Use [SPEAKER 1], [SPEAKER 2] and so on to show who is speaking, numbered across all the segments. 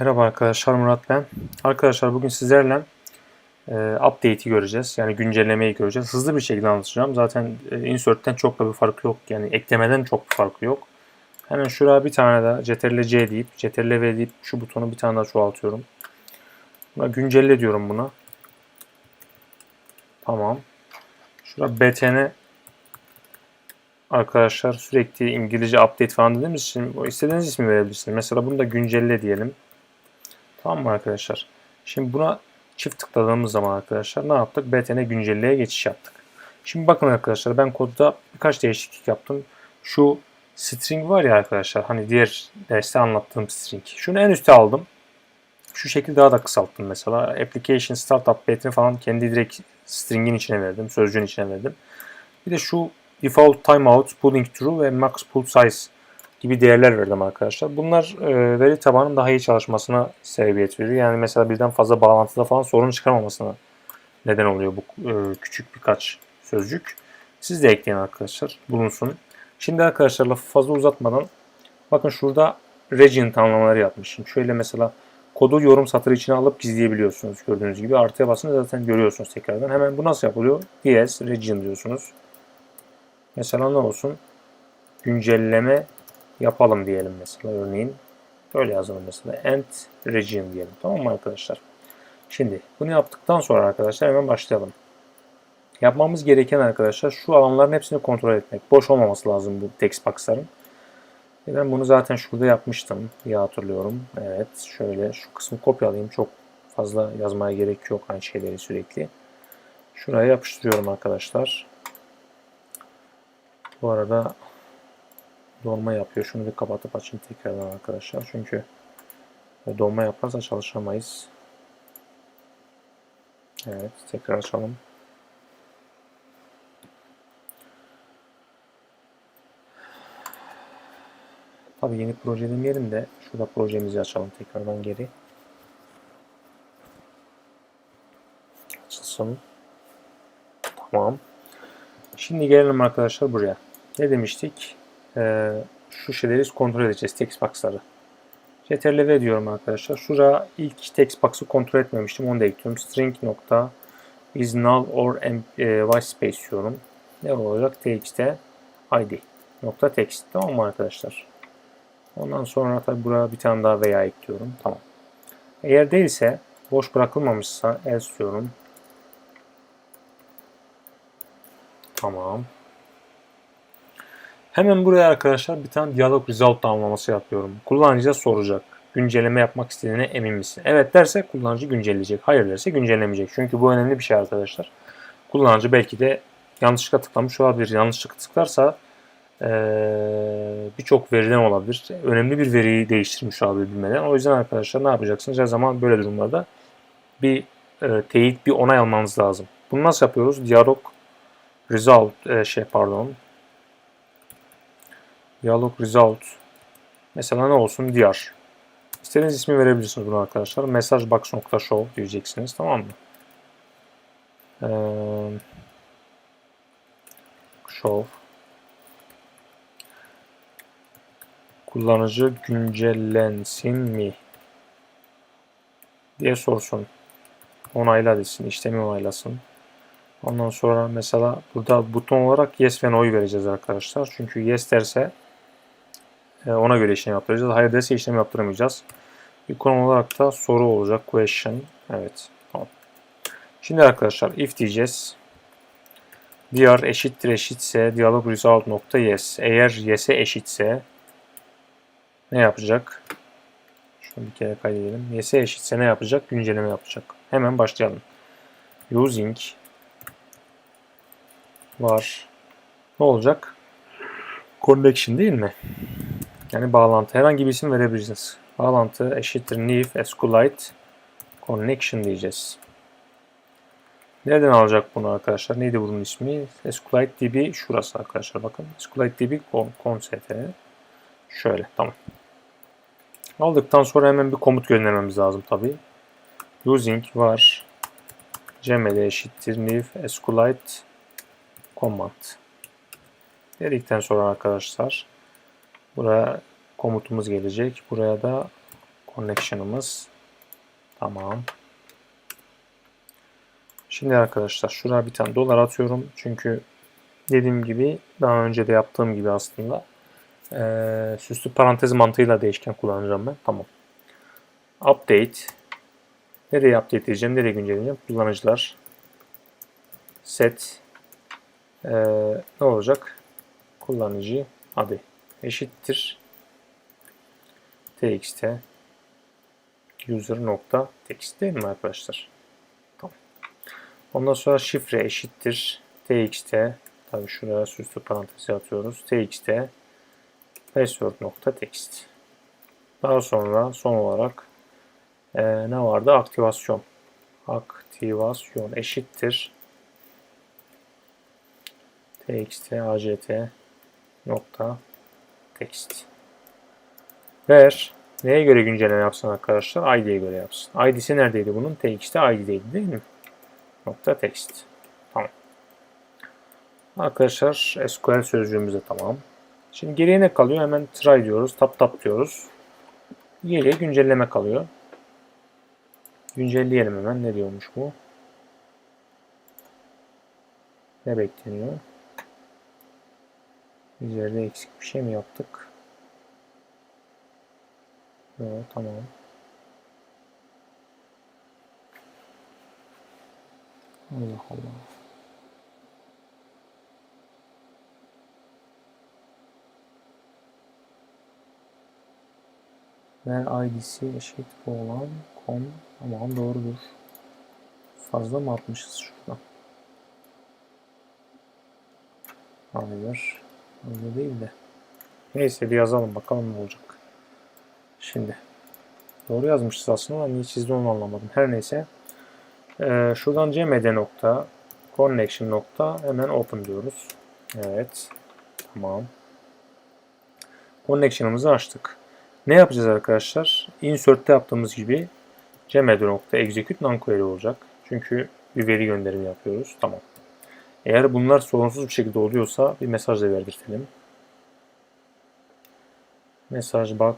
[SPEAKER 1] Merhaba arkadaşlar Murat ben. Arkadaşlar bugün sizlerle e, update'i göreceğiz. Yani güncellemeyi göreceğiz. Hızlı bir şekilde anlatacağım. Zaten e, insert'ten çok da bir farkı yok. Yani eklemeden çok bir farkı yok. Hemen şuraya bir tane daha Ctrl C deyip Ctrl V deyip şu butonu bir tane daha çoğaltıyorum. Buna güncelle diyorum buna. Tamam. Şurada btn arkadaşlar sürekli İngilizce update falan dediğimiz için o istediğiniz ismi verebilirsiniz. Mesela bunu da güncelle diyelim. Tamam mı arkadaşlar? Şimdi buna çift tıkladığımız zaman arkadaşlar ne yaptık? BTN güncelleye geçiş yaptık. Şimdi bakın arkadaşlar ben kodda birkaç değişiklik yaptım. Şu string var ya arkadaşlar hani diğer derste anlattığım string. Şunu en üste aldım. Şu şekilde daha da kısalttım mesela. Application Startup Update'ini falan kendi direkt string'in içine verdim. Sözcüğün içine verdim. Bir de şu default timeout, pulling true ve max pull size gibi değerler verdim arkadaşlar. Bunlar e, veri tabanının daha iyi çalışmasına sebebiyet veriyor. Yani mesela birden fazla bağlantıda falan sorun çıkarmamasına neden oluyor bu e, küçük birkaç sözcük. Siz de ekleyin arkadaşlar. Bulunsun. Şimdi arkadaşlar lafı fazla uzatmadan bakın şurada region tanımlamaları yapmışım. Şöyle mesela kodu yorum satırı içine alıp gizleyebiliyorsunuz. Gördüğünüz gibi artıya basınca zaten görüyorsunuz tekrardan. Hemen bu nasıl yapılıyor? DS region diyorsunuz. Mesela ne olsun? Güncelleme yapalım diyelim mesela örneğin. Böyle yazalım mesela. End region diyelim. Tamam mı arkadaşlar? Şimdi bunu yaptıktan sonra arkadaşlar hemen başlayalım. Yapmamız gereken arkadaşlar şu alanların hepsini kontrol etmek. Boş olmaması lazım bu text box'ların. E ben bunu zaten şurada yapmıştım diye hatırlıyorum. Evet şöyle şu kısmı kopyalayayım. Çok fazla yazmaya gerek yok aynı şeyleri sürekli. Şuraya yapıştırıyorum arkadaşlar. Bu arada donma yapıyor. Şunu bir kapatıp açayım tekrardan arkadaşlar. Çünkü donma yaparsa çalışamayız. Evet tekrar açalım. Tabii yeni proje demeyelim de şurada projemizi açalım tekrardan geri. Açılsın. Tamam. Şimdi gelelim arkadaşlar buraya. Ne demiştik? Ee, şu şeyleri kontrol edeceğiz. Text box'ları. Ctrl V diyorum arkadaşlar. Şuraya ilk text box'ı kontrol etmemiştim. Onu da ekliyorum. String nokta is null or e, white space diyorum. Ne olacak? txt id nokta text. Tamam mı arkadaşlar? Ondan sonra tabi buraya bir tane daha veya ekliyorum. Tamam. Eğer değilse boş bırakılmamışsa else diyorum. Tamam. Hemen buraya arkadaşlar bir tane diyalog result tamamlaması yapıyorum. Kullanıcıya soracak. Güncelleme yapmak istediğine emin misin? Evet derse kullanıcı güncelleyecek. Hayır derse güncellemeyecek. Çünkü bu önemli bir şey arkadaşlar. Kullanıcı belki de yanlışlıkla tıklamış olabilir. Yanlışlıkla tıklarsa ee, birçok veriden olabilir. Önemli bir veriyi değiştirmiş olabilir bilmeden. O yüzden arkadaşlar ne yapacaksınız? Her zaman böyle durumlarda bir e, teyit, bir onay almanız lazım. Bunu nasıl yapıyoruz? Diyalog result e, şey pardon Diyalog result. Mesela ne olsun? Diyar. İstediğiniz ismi verebilirsiniz bunu arkadaşlar. Messagebox.show diyeceksiniz. Tamam mı? Ee, show. Kullanıcı güncellensin mi? diye sorsun. Onayla desin. işlemi onaylasın. Ondan sonra mesela burada buton olarak yes ve no'yu vereceğiz arkadaşlar. Çünkü yes derse ona göre işlem yaptıracağız. Hayır derse işlem yaptıramayacağız. İkon olarak da soru olacak. Question. Evet. Tamam. Şimdi arkadaşlar if diyeceğiz. Diğer eşittir eşitse dialog result nokta yes. Eğer yes'e eşitse ne yapacak? Şunu bir kere kaydedelim. Yes'e eşitse ne yapacak? Güncelleme yapacak. Hemen başlayalım. Using var. Ne olacak? Connection değil mi? Yani bağlantı. Herhangi bir isim verebilirsiniz. Bağlantı eşittir new SQLite connection diyeceğiz. Nereden alacak bunu arkadaşlar? Neydi bunun ismi? SQLite DB şurası arkadaşlar bakın. SQLite DB const. Şöyle tamam. Aldıktan sonra hemen bir komut göndermemiz lazım tabi. Using var cml eşittir new SQLite command. Dedikten sonra arkadaşlar buraya komutumuz gelecek. Buraya da Connection'ımız. Tamam. Şimdi arkadaşlar şuraya bir tane dolar atıyorum. Çünkü dediğim gibi daha önce de yaptığım gibi aslında ee, süslü parantez mantığıyla değişken kullanacağım ben. Tamam. Update. Nereye update edeceğim? Nereye güncelleyeceğim? Kullanıcılar. Set. Ee, ne olacak? Kullanıcı adı eşittir. txt user nokta text değil mi arkadaşlar? Tamam. Ondan sonra şifre eşittir. txt tabi şuraya süslü parantezi atıyoruz. txt password nokta text. Daha sonra son olarak e, ne vardı? Aktivasyon. Aktivasyon eşittir. txt act nokta text. Ver. Neye göre güncelleme yapsın arkadaşlar? ID'ye göre yapsın. ID'si neredeydi bunun? txt ID'deydi değil mi? Nokta text. Tamam. Arkadaşlar SQL sözcüğümüz de tamam. Şimdi geriye ne kalıyor? Hemen try diyoruz. Tap tap diyoruz. Geriye güncelleme kalıyor. Güncelleyelim hemen. Ne diyormuş bu? Ne bekleniyor? Üzerinde eksik bir şey mi yaptık? Yok tamam. Allah Allah. Ver id'si eşit olan com tamam doğrudur. Fazla mı atmışız şurada? Hayır. Öyle değil de. Neyse bir yazalım bakalım ne olacak. Şimdi. Doğru yazmışız aslında ama niye çizdi onu anlamadım. Her neyse. Ee, şuradan cmd nokta connection nokta hemen open diyoruz. Evet. Tamam. Connection'ımızı açtık. Ne yapacağız arkadaşlar? Insert'te yaptığımız gibi cmd nokta execute non-query olacak. Çünkü bir veri gönderimi yapıyoruz. Tamam. Eğer bunlar sorunsuz bir şekilde oluyorsa bir mesaj da verdirtelim. Mesaj box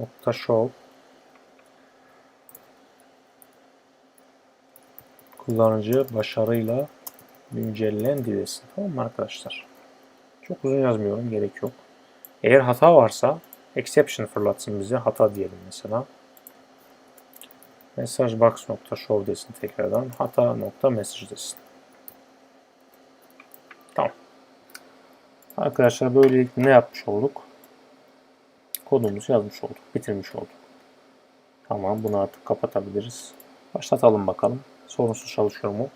[SPEAKER 1] nokta show kullanıcı başarıyla güncellendi desin. Tamam mı arkadaşlar? Çok uzun yazmıyorum. Gerek yok. Eğer hata varsa exception fırlatsın bize. Hata diyelim mesela. Mesaj box nokta show desin tekrardan. Hata nokta message desin. Tamam. Arkadaşlar böylelikle ne yapmış olduk? Kodumuzu yazmış olduk. Bitirmiş olduk. Tamam bunu artık kapatabiliriz. Başlatalım bakalım. Sorunsuz çalışıyor mu?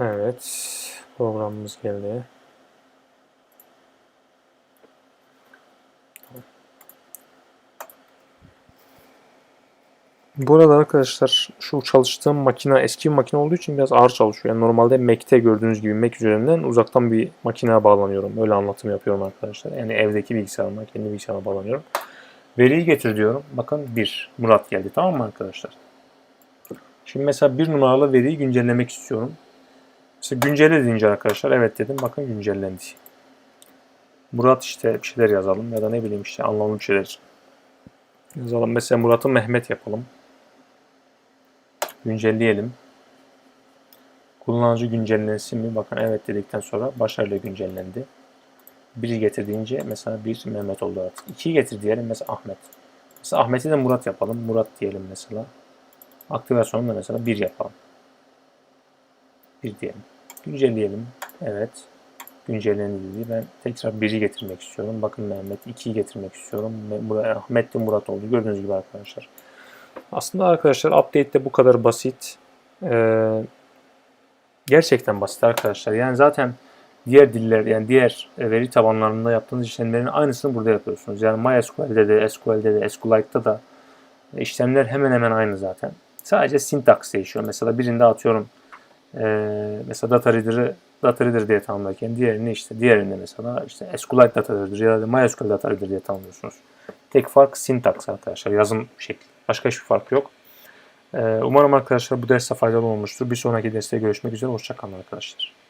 [SPEAKER 1] Evet. Programımız geldi. Bu arada arkadaşlar şu çalıştığım makine eski bir makine olduğu için biraz ağır çalışıyor. Yani normalde Mac'te gördüğünüz gibi Mac üzerinden uzaktan bir makineye bağlanıyorum. Öyle anlatım yapıyorum arkadaşlar. Yani evdeki bilgisayarıma, kendi bilgisayarıma bağlanıyorum. Veriyi getir diyorum. Bakın 1. Murat geldi. Tamam mı arkadaşlar? Şimdi mesela bir numaralı veriyi güncellemek istiyorum. Mesela güncelle deyince arkadaşlar evet dedim. Bakın güncellendi. Murat işte bir şeyler yazalım ya da ne bileyim işte anlamlı bir şeyler yazalım. Mesela Murat'ı Mehmet yapalım. Güncelleyelim. Kullanıcı güncellensin mi? Bakın evet dedikten sonra başarıyla güncellendi. Biri getirdiğince mesela bir Mehmet oldu artık. İkiyi getir diyelim mesela Ahmet. Mesela Ahmet'i de Murat yapalım. Murat diyelim mesela. Aktivasyonu da mesela bir yapalım. Bir diyelim. Güncelleyelim. Evet. Güncellendi dedi. Ben tekrar biri getirmek istiyorum. Bakın Mehmet 2'yi getirmek istiyorum. Ahmet de Murat oldu. Gördüğünüz gibi arkadaşlar. Aslında arkadaşlar update de bu kadar basit. Ee, gerçekten basit arkadaşlar. Yani zaten diğer diller yani diğer veri tabanlarında yaptığınız işlemlerin aynısını burada yapıyorsunuz. Yani MySQL'de de, SQL'de de, SQLite'da da işlemler hemen hemen aynı zaten. Sadece syntax değişiyor. Mesela birinde atıyorum ee, mesela data reader'ı data reader diye tanımlarken diğerini işte diğerinde mesela işte SQLite data reader ya da MySQL data reader diye tanımlıyorsunuz. Tek fark syntax arkadaşlar. Yazım şekli. Başka hiçbir fark yok. Ee, umarım arkadaşlar bu ders faydalı olmuştur. Bir sonraki derste görüşmek üzere. Hoşçakalın arkadaşlar.